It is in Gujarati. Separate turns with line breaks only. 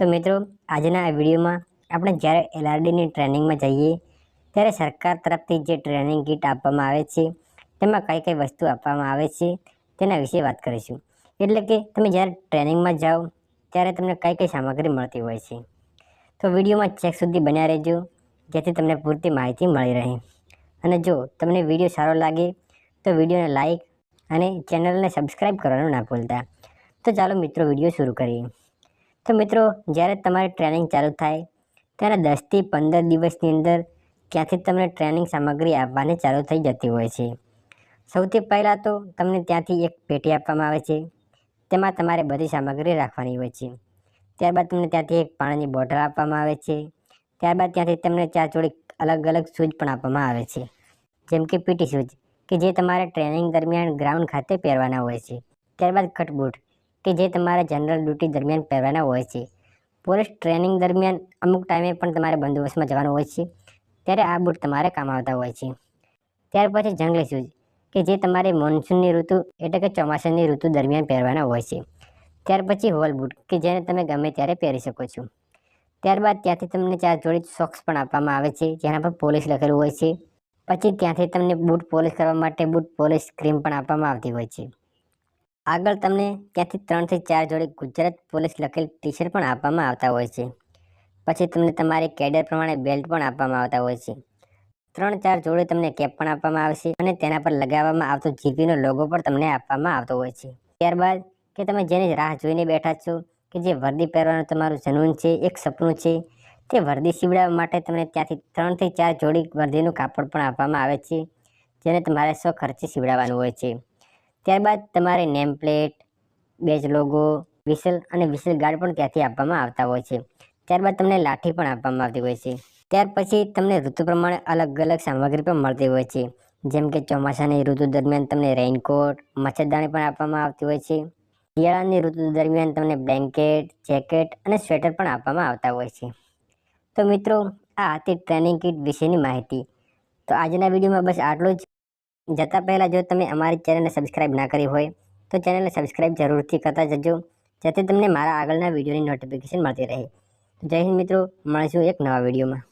તો મિત્રો, આજના આ વિડીયોમાં આપણે જ્યારે એલઆરડીની ટ્રેનિંગમાં જઈએ, ત્યારે સરકાર તરફથી જે ટ્રેનિંગ કીટ આપવામાં આવે છે, તેમાં કઈ કઈ વસ્તુ આપવામાં આવે છે, તેના વિશે વાત કરીશું. એટલે કે તમે જ્યારે ટ્રેનિંગમાં જાઓ, ત્યારે તમને કઈ કઈ સામગ્રી મળતી હોય છે. તો વિડીયોમાં ચેક સુધી બન્યા રહેજો, જેથી તમને પૂરતી માહિતી મળી રહે. અને જો તમને વીડિયો સારો લાગે, તો વિડીયોને લાઈક અને ચેનલને સબસ્ક્રાઈબ કરવાનું ના ભૂલતા. તો ચાલો મિત્રો, વીડિયો શરૂ કરીએ. તો મિત્રો, જ્યારે તમારી ટ્રેનિંગ ચાલુ થાય, ત્યારે દસથી પંદર દિવસની અંદર ત્યાંથી તમને ટ્રેનિંગ સામગ્રી આપવાની ચાલુ થઈ જતી હોય છે. સૌથી પહેલાં તો તમને ત્યાંથી એક પેટી આપવામાં આવે છે. તેમાં તમારે બધી સામગ્રી રાખવાની હોય છે. ત્યારબાદ તમને ત્યાંથી એક પાણીની બોટલ આપવામાં આવે છે. ત્યારબાદ ત્યાંથી તમને ચાર જોડી અલગ અલગ શૂઝ પણ આપવામાં આવે છે. જેમ કે પીટી શૂઝ, કે જે તમારે ટ્રેનિંગ દરમિયાન ગ્રાઉન્ડ ખાતે પહેરવાના હોય છે. ત્યારબાદ કટ બૂટ કે જે તમારે જનરલ ડ્યુટી દરમિયાન પહેરવાના હોય છે. પોલીસ ટ્રેનિંગ દરમિયાન અમુક ટાઈમે પણ તમારે બંદોબસ્તમાં જવાનું હોય છે. ત્યારે આ બૂટ તમારે કામ આવતા હોય છે. ત્યાર પછી જંગલી શૂઝ, કે જે તમારે મોન્સૂનની ઋતુ એટલે કે ચોમાસાની ઋતુ દરમિયાન પહેરવાના હોય છે. ત્યાર પછી હોલ બૂટ, કે જેને તમે ગમે ત્યારે પહેરી શકો છો. ત્યારબાદ ત્યાંથી તમને ચાર જોડી સોક્સ પણ આપવામાં આવે છે, જેના પર પોલીસ લખેલું હોય છે. પછી ત્યાંથી તમને બૂટ પોલિશ કરવા માટે બૂટ પોલિશ ક્રીમ પણ આપવામાં આવતી હોય છે. આગળ તમને ત્યાંથી ત્રણથી ચાર જોડી ગુજરાત પોલીસ લખેલ ટી શર્ટ પણ આપવામાં આવતા હોય છે. પછી તમને તમારી કેડર પ્રમાણે બેલ્ટ પણ આપવામાં આવતા હોય છે. ત્રણ ચાર જોડે તમને કેપ પણ આપવામાં આવશે અને તેના પર લગાવવામાં આવતો જીપીનો લોગો પણ તમને આપવામાં આવતો હોય છે. ત્યારબાદ કે તમે જેની રાહ જોઈને બેઠા છો કે જે વર્દી પહેરવાનું તમારું જનૂન છે, એક સપનું છે, તે વર્દી સીવડાવવા માટે તમને ત્યાંથી ત્રણથી ચાર જોડી વર્દીનું કાપડ પણ આપવામાં આવે છે, જેને તમારે સો ખર્ચે સીવડાવવાનું હોય છે. ત્યારબાદ તમારે name plate badge logo, whistle અને વિસલ ગાર્ડ પણ ત્યાંથી આપવામાં આવતા હોય છે. ત્યારબાદ તમને લાઠી પણ આપવામાં આવતી હોય છે. ત્યાર પછી તમને ઋતુ પ્રમાણે અલગ અલગ સામગ્રી પણ મળતી હોય છે. જેમ કે ચોમાસાની ઋતુ દરમિયાન તમને રેઇનકોટ, મચ્છરદાણી પણ આપવામાં આવતી હોય છે. શિયાળાની ઋતુ દરમિયાન તમને બ્લેન્કેટ, જેકેટ અને સ્વેટર પણ આપવામાં આવતા હોય છે. તો મિત્રો, આ હતી ટ્રેનિંગ કીટ વિશેની માહિતી. તો આજના વિડીયોમાં બસ આટલું જ. જતાં પહેલાં જો તમે અમારી ચેનલને સબસ્ક્રાઈબ ના કરી હોય, તો ચેનલને સબસ્ક્રાઈબ જરૂરથી કરતા જજો, જેથી તમને મારા આગળના વિડીયોની નોટિફિકેશન મળતી રહે. જય હિન્દ મિત્રો, મળીશું એક નવા વિડીયોમાં.